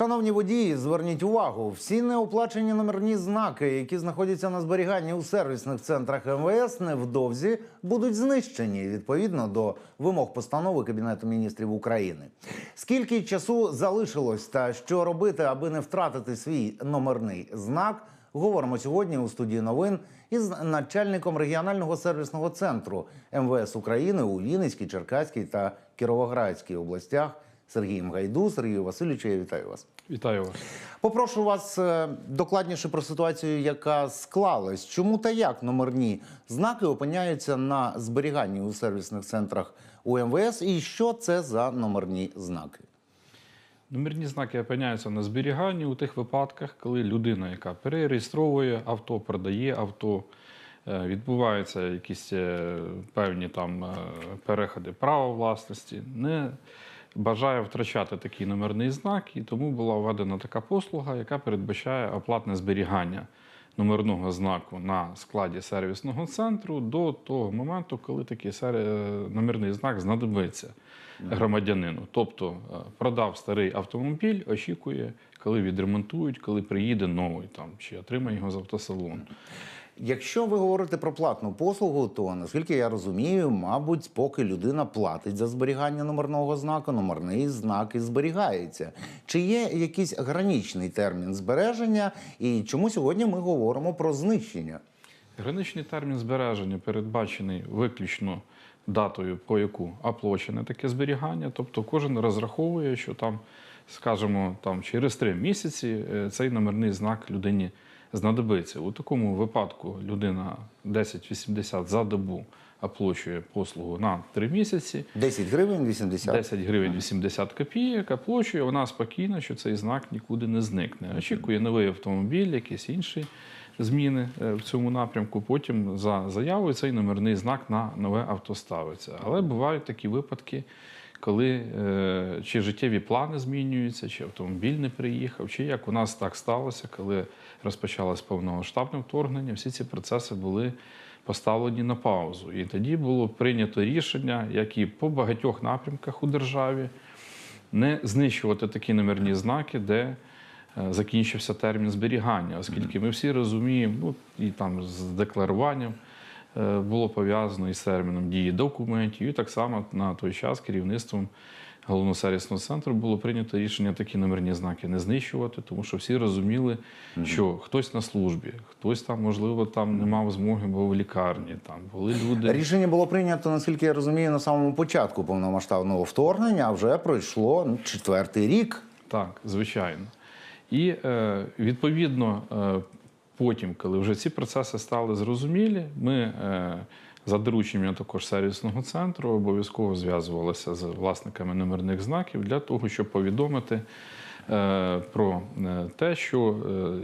Шановні водії, зверніть увагу, всі неоплачені номерні знаки, які знаходяться на зберіганні у сервісних центрах МВС, невдовзі будуть знищені відповідно до вимог постанови Кабінету міністрів України. Скільки часу залишилось та що робити, аби не втратити свій номерний знак? Говоримо сьогодні у студії новин із начальником регіонального сервісного центру МВС України у Вінницькій, Черкаській та Кіровоградській областях Сергієм Гайду. Сергію Васильовичу, я вітаю вас. Вітаю вас. Попрошу вас е, докладніше про ситуацію, яка склалась. Чому та як номерні знаки опиняються на зберіганні у сервісних центрах у МВС, і що це за номерні знаки? Номерні знаки опиняються на зберіганні у тих випадках, коли людина, яка перереєстровує авто, продає авто, е, відбуваються якісь е, певні там переходи права власності, не бажає втрачати такий номерний знак, і тому була введена така послуга, яка передбачає оплатне зберігання номерного знаку на складі сервісного центру до того моменту, коли такий сер- е, номерний знак знадобиться громадянину. Тобто е, продав старий автомобіль, очікує, коли відремонтують, коли приїде новий там чи отримає його з автосалону. Якщо ви говорите про платну послугу, то наскільки я розумію, мабуть, поки людина платить за зберігання номерного знаку, номерний знак і зберігається. Чи є якийсь граничний термін збереження, і чому сьогодні ми говоримо про знищення? Граничний термін збереження передбачений виключно датою, по яку оплачене таке зберігання. Тобто кожен розраховує, що там, скажімо, там через три місяці е, цей номерний знак людині знадобиться. У такому випадку людина 1080 за добу оплачує послугу на три місяці. 10 гривень 80? 10 гривень 80 копійок, оплачує, вона спокійна, що цей знак нікуди не зникне. Очікує новий автомобіль, якісь інші зміни е, в цьому напрямку. Потім за заявою цей номерний знак на нове авто ставиться. Але бувають такі випадки, коли е, чи життєві плани змінюються, чи автомобіль не приїхав, чи як у нас так сталося, коли розпочалось повномасштабне вторгнення, всі ці процеси були поставлені на паузу. І тоді було прийнято рішення, як і по багатьох напрямках у державі, не знищувати такі номерні знаки, де е, закінчився термін зберігання, оскільки ми всі розуміємо, ну і там з декларуванням було пов'язано із терміном дії документів, і так само на той час керівництвом головного сервісного центру було прийнято рішення такі номерні знаки не знищувати, тому що всі розуміли, що хтось на службі, хтось там, можливо, там не мав змоги, бо в лікарні, там були люди. Рішення було прийнято, наскільки я розумію, на самому початку повномасштабного вторгнення, а вже пройшло ну, четвертий рік. Так, звичайно. І е, відповідно, е, потім, коли вже ці процеси стали зрозумілі, ми е, за дорученням також сервісного центру обов'язково зв'язувалися з власниками номерних знаків для того, щоб повідомити е, про е, те, що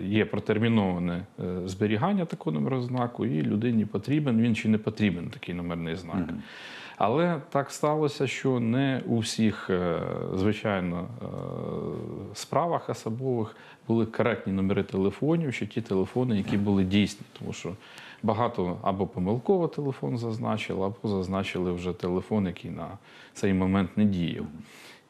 є протерміноване зберігання такого номерного знаку, і людині потрібен він чи не потрібен такий номерний знак. Але так сталося, що не у всіх, звичайно, справах особових були коректні номери телефонів, чи ті телефони, які були дійсні, тому що багато або помилково телефон зазначили, або зазначили вже телефон, який на цей момент не діяв.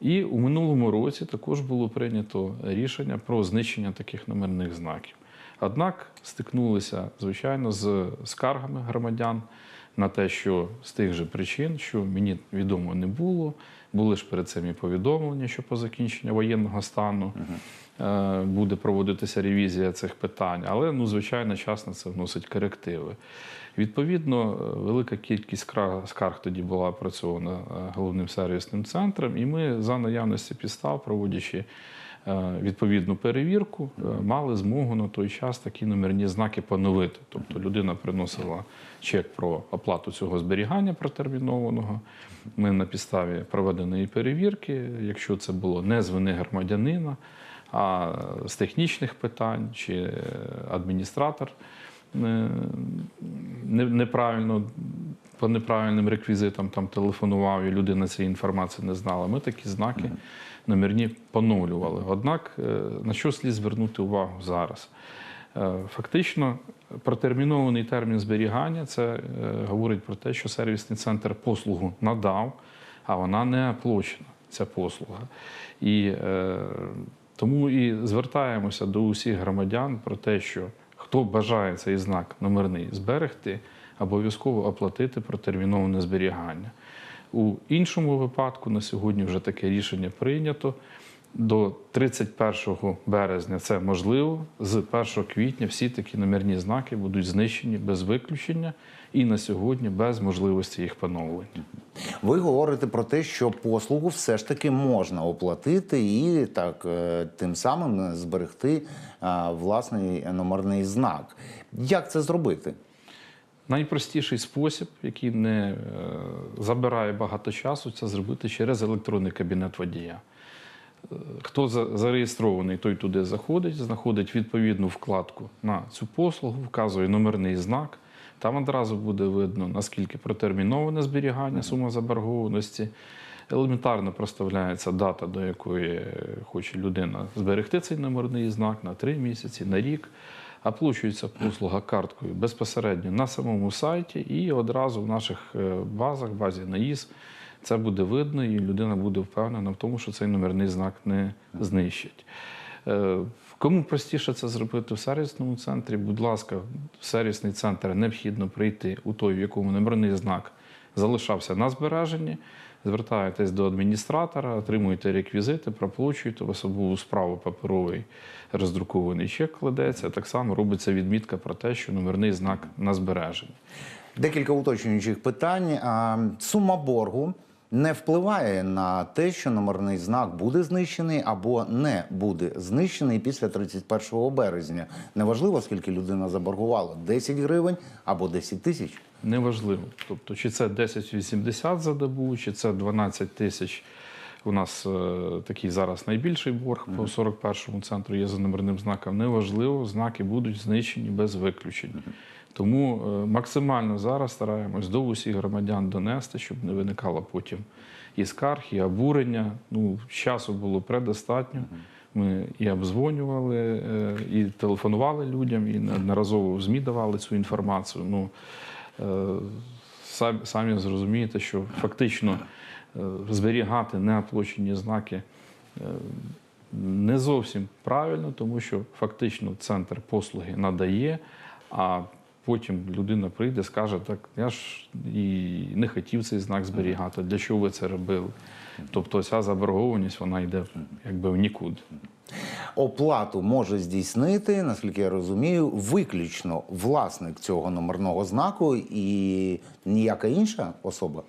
І у минулому році також було прийнято рішення про знищення таких номерних знаків. Однак стикнулися, звичайно, з скаргами громадян на те, що з тих же причин, що мені відомо не було, були ж перед цим і повідомлення, що по закінченню воєнного стану е, буде проводитися ревізія цих питань, але ну, звичайно, час на це вносить корективи. Відповідно, е, велика кількість скарг тоді була опрацьована е, головним сервісним центром, і ми за наявності підстав, проводячи відповідну перевірку, е, мали змогу на той час такі номерні знаки поновити. Тобто людина приносила чек про оплату цього зберігання протермінованого. Ми на підставі проведеної перевірки, якщо це було не з вини громадянина, а з технічних питань чи е, адміністратор е, неправильно по неправильним реквізитам там телефонував, і людина цієї інформації не знала. Ми такі знаки номерні поновлювали. Однак е, на що слід звернути увагу зараз? Е, Фактично, протермінований термін зберігання це е, говорить про те, що сервісний центр послугу надав, а вона не оплачена, ця послуга. І Тому і звертаємося до усіх громадян про те, що хто бажає цей знак номерний зберегти, обов'язково оплатити протерміноване зберігання. У іншому випадку на сьогодні вже таке рішення прийнято. До 31 березня це можливо. З 1 квітня всі такі номерні знаки будуть знищені без виключення і на сьогодні без можливості їх поновлення. Ви говорите про те, що послугу все ж таки можна оплатити і так е, тим самим зберегти власний номерний знак. Як це зробити? Найпростіший спосіб, який не е, забирає багато часу, це зробити через електронний кабінет водія. Хто зареєстрований, той туди заходить, знаходить відповідну вкладку на цю послугу, вказує номерний знак. Там одразу буде видно, наскільки протерміноване зберігання, сума заборгованості. Елементарно проставляється дата, до якої хоче людина зберегти цей номерний знак на три місяці, на рік. Оплачується послуга карткою безпосередньо на самому сайті і одразу в наших е, базах, базі НАІС, це буде видно, і людина буде впевнена в тому, що цей номерний знак не знищить. Е, Кому простіше це зробити в сервісному центрі, будь ласка, в сервісний центр необхідно прийти у той, в якому номерний знак залишався на збереженні. Звертаєтесь до адміністратора, отримуєте реквізити, проплачуєте в особову справу паперовий роздрукований чек кладеться. Так само робиться відмітка про те, що номерний знак на збереженні. Декілька уточнюючих питань. Сума боргу не впливає на те, що номерний знак буде знищений або не буде знищений після 31 березня. Неважливо, скільки людина заборгувала 10 гривень або 10 тисяч. Неважливо. Тобто, чи це 10,80 за добу, чи це 12 тисяч. У нас е, такий зараз найбільший борг по 41-му центру є за номерним знаком. Неважливо, знаки будуть знищені без виключень. Тому е, максимально зараз стараємось до усіх громадян донести, щоб не виникало потім і скарг, і обурення. Ну, часу було предостатньо. Ми і обдзвонювали, е, і телефонували людям, і неодноразово в ЗМІ давали цю інформацію. Ну, е, самі, зрозумієте, що фактично зберігати неоплачені знаки не зовсім правильно, тому що фактично центр послуги надає, а потім людина прийде, скаже, так я ж і не хотів цей знак зберігати. Для чого ви це робили? Тобто ця заборгованість вона йде якби в нікуди. Оплату може здійснити, наскільки я розумію, виключно власник цього номерного знаку і ніяка інша особа.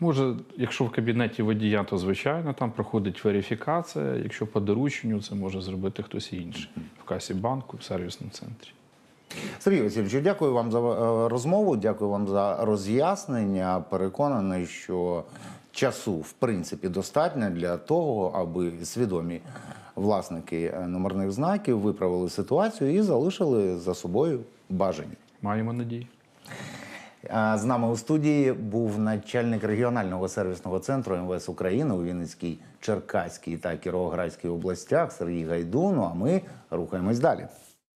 Може, якщо в кабінеті водія, то звичайно там проходить верифікація. Якщо по дорученню, це може зробити хтось інший в касі банку, в сервісному центрі. Сергій Васильовичу, дякую вам за е, розмову, дякую вам за роз'яснення. Переконаний, що часу в принципі достатньо для того, аби свідомі власники е, номерних знаків виправили ситуацію і залишили за собою бажані. Маємо надію. З нами у студії був начальник регіонального сервісного центру МВС України у Вінницькій, Черкаській та Кіровоградській областях Сергій Гайдун. Ну, А ми рухаємось далі.